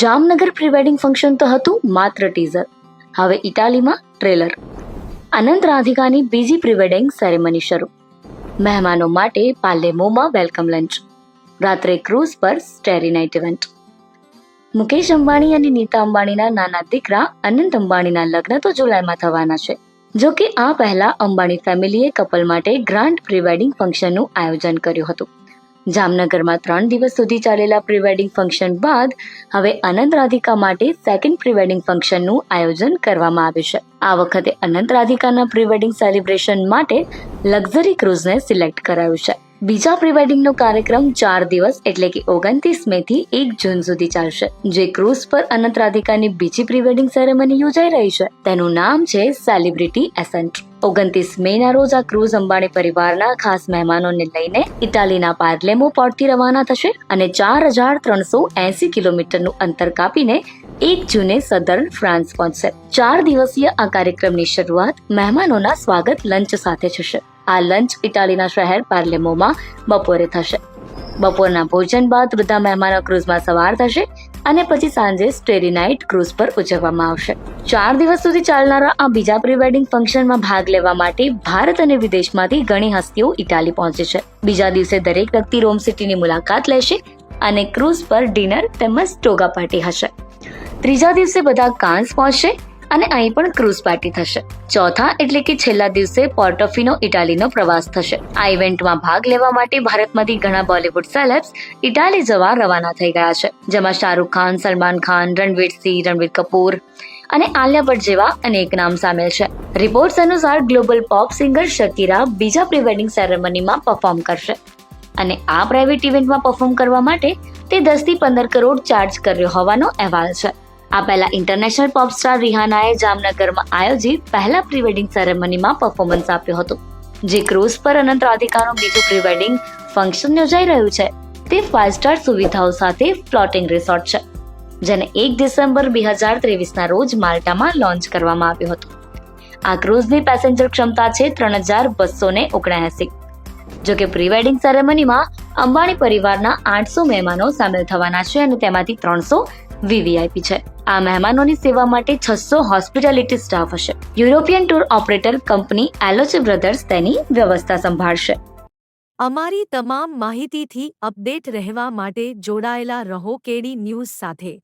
Jamnagar pre wedding function તો હતું માત્ર ટીઝર. હવે ઇટાલીમાં ટ્રેલર. અનંત રાધિકાની બીજી પ્રી વેડિંગ સેરેમની શરૂ. મહેમાનો માટે પાલેમોમાં વેલકમ લંચ. રાત્રે ક્રૂઝ પર starry night event. Mukesh Ambani અને નીતા અંબાણીના નાના દીકરા અનંત અંબાણીના લગ્ન તો જુલાઈમાં થવાના છે. જો કે આ પહેલા અંબાણી ફેમિલીએ કપલ માટે ગ્રાન્ડ પ્રી વેડિંગ ફંક્શનનું આયોજન કર્યું હતું. જામનગરમાં ત્રણ દિવસ સુધી ચાલેલા પ્રીવેડિંગ ફંક્શન બાદ હવે અનંત રાધિકા માટે સેકન્ડ પ્રીવેડિંગ ફંક્શનનું આયોજન કરવામાં આવ્યું છે. આ વખતે અનંત રાધિકાના પ્રીવેડિંગ સેલિબ્રેશન માટે લક્ઝરી ક્રૂઝને સિલેક્ટ કરાયું છે. બીજા પ્રીવેડિંગનો કાર્યક્રમ ચાર દિવસ એટલે કે ઓગણત્રીસ મે થી એક જૂન સુધી ચાલશે. જે ક્રૂઝ પર અનંત રાધિકાની બીજી પ્રિવેડિંગ સેરેમની યોજાઈ રહી છે. તેનું નામ છે સેલિબ્રિટી એસેન્ટ ઓગણત્રીસ મે ના રોજ આ ક્રૂઝ અંબાણી પરિવારના ખાસ મહેમાનોને લઈને ઇટાલીના પાર્લેમો પોર્ટથી રવાના થશે અને ચાર હજાર ત્રણસો એસી કિલોમીટરનું અંતર કાપીને એક જૂને સધર્ન ફ્રાન્સ પહોંચશે. ચાર દિવસીય આ કાર્યક્રમની શરૂઆત મહેમાનોના સ્વાગત લંચ સાથે થશે. આ લંચ ઇટાલીના શહેર પાર્લેમોમાં બપોરે થશે. બપોરના ભોજન બાદ બધા મહેમાનો ક્રૂઝમાં સવાર થશે. અને પછી સાંજે સ્ટેરી નાઇટ ક્રૂઝ પર ઉજવવામાં આવશે. ચાર દિવસ સુધી ચાલનારા આ બીજા પ્રી વેડિંગ ફંક્શનમાં ભાગ લેવા માટે ભારત અને વિદેશમાંથી ઘણી હસ્તીઓ ઇટાલી પહોંચે છે. બીજા દિવસે દરેક વ્યક્તિ રોમ સિટીની મુલાકાત લેશે અને ક્રૂઝ પર ડિનર તેમજ ટોગા પાર્ટી હશે. ત્રીજા દિવસે બધા કાન્સ પહોંચશે અને અહીં પણ ક્રૂઝ પાર્ટી થશે. ચોથા એટલે કે છેલ્લા દિવસે પોર્ટોફિનો ઇટાલીનો પ્રવાસ થશે. આ ઇવેન્ટમાં ભાગ લેવા માટે ભારતમાંથી ઘણા બોલિવૂડ સેલેબ્સ ઇટાલી જવા રવાના થઈ ગયા છે. જેમાં શાહરૂખ ખાન, સલમાન ખાન, રણવીર સિંહ, રણવીર કપૂર અને આલિયા ભટ્ટ જેવા અનેક નામ સામેલ છે. રિપોર્ટ્સ અનુસાર ગ્લોબલ પોપ સિંગર શકીરા બીજા પ્રી વેડિંગ સેરેમનીમાં પરફોર્મ કરશે. અને આ પ્રાઇવેટ ઇવેન્ટમાં પરફોર્મ કરવા માટે તે દસથી પંદર કરોડ ચાર્જ કર્યો હોવાનો અહેવાલ છે. આ પહેલા ઇન્ટરનેશનલ પોપ સ્ટાર રિહાનાએ જામનગરમાં આયોજિત પહેલા પ્રી વેડિંગ સેરેમનીમાં પરફોર્મન્સ આપ્યો હતો, જે ક્રૂઝ પર અનંત રાધિકાનું બીજું પ્રી વેડિંગ ફંક્શન યોજાઈ રહ્યું છે. તે ફાઇવ સ્ટાર સુવિધાઓ સાથે ફ્લોટિંગ રિસોર્ટ છે, જેને એક ડિસેમ્બર બે હજાર ત્રેવીસના રોજ માલ્ટામાં લોન્ચ કરવામાં આવ્યું હતું. આ ક્રૂઝની પેસેન્જર ક્ષમતા છે ત્રણ હજાર બસો ને ઓગણએસી જો કે પ્રી વેડિંગ સેરેમનીમાં અંબાણી પરિવારના આઠસો મહેમાનો સામેલ થવાના છે અને તેમાંથી ત્રણસો વીવીઆઈપી છે. આ મહેમાનોની સેવા માટે છસો હોસ્પિટાલિટી સ્ટાફ હશે. યુરોપિયન ટૂર ઓપરેટર કંપની એલોચી બ્રધર્સ તેની વ્યવસ્થા સંભાળશે. અમારી તમામ માહિતીથી અપડેટ રહેવા માટે જોડાયેલા રહો કેડી ન્યૂઝ સાથે.